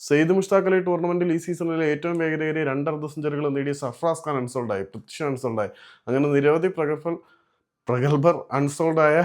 സെയ്ദ് മുഷ്താഖ് അലി ടൂർണമെന്റിൽ ഈ സീസണിലെ ഏറ്റവും വേഗതയേറിയ രണ്ട് അർദ്ധ സെഞ്ചുറികൾ നേടിയ സഫ്രാസ് ഖാൻ അൺസോൾഡായി പൃഥ്വി അൺസോൾഡായി അങ്ങനെ നിരവധി പ്രഗത്ഭർ പ്രഗത്ഭർ അൺസോൾഡായ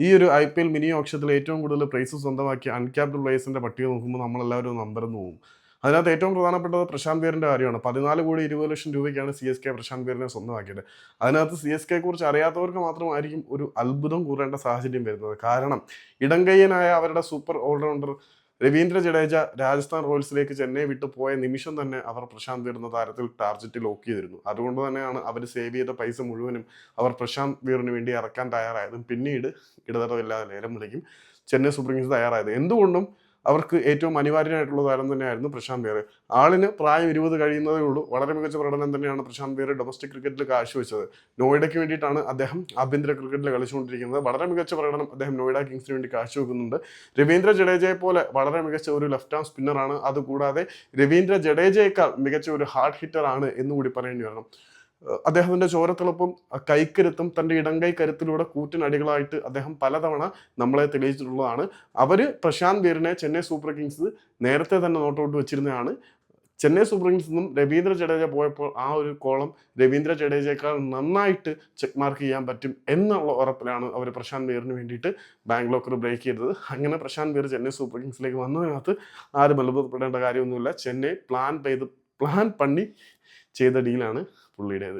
ഈ ഒരു ഐ പി എൽ മിനി ഓക്ഷത്തിൽ ഏറ്റവും കൂടുതൽ പ്രൈസ് സ്വന്തമാക്കിയ അൺക്യാപ്ഡ് പ്ലേയേഴ്സിന്റെ പട്ടിക നോക്കുമ്പോൾ നമ്മളെല്ലാവരും അമ്പരന്ന് പോകും അതിനകത്ത് ഏറ്റവും പ്രധാനപ്പെട്ടത് പ്രശാന്ത് വീറിന്റെ കാര്യമാണ്. പതിനാല് കോടി ഇരുപത് ലക്ഷം രൂപയ്ക്കാണ് സി എസ് കെ പ്രശാന്ത് വീറിനെ സ്വന്തമാക്കിയത്. അതിനകത്ത് സി എസ് കെയെ കുറിച്ച് അറിയാത്തവർക്ക് മാത്രമായിരിക്കും ഒരു അത്ഭുതം കൂറേണ്ട സാഹചര്യം വരുന്നത്. കാരണം ഇടങ്കയ്യനായ അവരുടെ സൂപ്പർ ഓൾറൗണ്ടർ രവീന്ദ്ര ജഡേജ രാജസ്ഥാൻ റോയൽസിലേക്ക് ചെന്നൈ വിട്ടു പോയ നിമിഷം തന്നെ അവർ പ്രശാന്ത് വീർ താരത്തിൽ ടാർജറ്റ് ലോക്ക് ചെയ്തിരുന്നു. അതുകൊണ്ട് തന്നെയാണ് അവർ സേവ് ചെയ്ത പൈസ മുഴുവനും അവർ പ്രശാന്ത് വീറിന് വേണ്ടി ഇറക്കാൻ തയ്യാറായതും പിന്നീട് ഇടതടവില്ലാതെ നേരം വിളിക്കും ചെന്നൈ സൂപ്പർ കിങ്സ് തയ്യാറായത്. എന്തുകൊണ്ടും അവർക്ക് ഏറ്റവും അനിവാര്യമായിട്ടുള്ള താരം തന്നെയായിരുന്നു പ്രശാന്ത് പേര് ആളിന് പ്രായം ഇരുപത് കഴിയുന്നതേ ഉള്ളൂ. വളരെ മികച്ച പ്രകടനം തന്നെയാണ് പ്രശാന്ത് പേര് ഡൊമസ്റ്റിക് ക്രിക്കറ്റിൽ കാഴ്ചവെച്ചത്. നോയിഡയ്ക്ക് വേണ്ടിയിട്ടാണ് അദ്ദേഹം ആഭ്യന്തര ക്രിക്കറ്റിൽ കളിച്ചുകൊണ്ടിരിക്കുന്നത്. വളരെ മികച്ച പ്രകടനം അദ്ദേഹം നോയിഡ കിങ്സിന് വേണ്ടി കാഴ്ചവെക്കുന്നുണ്ട്. രവീന്ദ്ര ജഡേജയെ പോലെ വളരെ മികച്ച ഒരു ലെഫ്റ്റ് ആം സ്പിന്നറാണ് അതുകൂടാതെ രവീന്ദ്ര ജഡേജയേക്കാൾ മികച്ച ഒരു ഹാർഡ് ഹിറ്റർ ആണ് എന്നുകൂടി പറയേണ്ടി വരണം. അദ്ദേഹത്തിന്റെ ചോരത്തിളപ്പും കൈക്കരുത്തും തന്റെ ഇടങ്കൈ കരുത്തിലൂടെ കൂറ്റിനടികളായിട്ട് അദ്ദേഹം പലതവണ നമ്മളെ തെളിയിച്ചിട്ടുള്ളതാണ്. അവർ പ്രശാന്ത് ബീറിനെ ചെന്നൈ സൂപ്പർ കിങ്സ് നേരത്തെ തന്നെ നോട്ടൗട്ട് വെച്ചിരുന്നതാണ്. ചെന്നൈ സൂപ്പർ കിങ്സ് നിന്നും രവീന്ദ്ര ജഡേജ പോയപ്പോൾ ആ ഒരു കോളം രവീന്ദ്ര ജഡേജയേക്കാൾ നന്നായിട്ട് ചെക്ക് മാർക്ക് ചെയ്യാൻ പറ്റും എന്നുള്ള ഉറപ്പിലാണ് അവർ പ്രശാന്ത് ബീറിന് വേണ്ടിയിട്ട് ബാംഗ്ലോക്കർ ബ്രേക്ക് ചെയ്തത്. അങ്ങനെ പ്രശാന്ത് വീർ ചെന്നൈ സൂപ്പർ കിങ്സിലേക്ക് വന്നതിനകത്ത് ആരും അത്ഭുതപ്പെടേണ്ട കാര്യമൊന്നുമില്ല. ചെന്നൈ പ്ലാൻ ചെയ്ത് പ്ലാൻ പണി ചെയ്ത ഡീലാണ് പുള്ളിയുടേത്.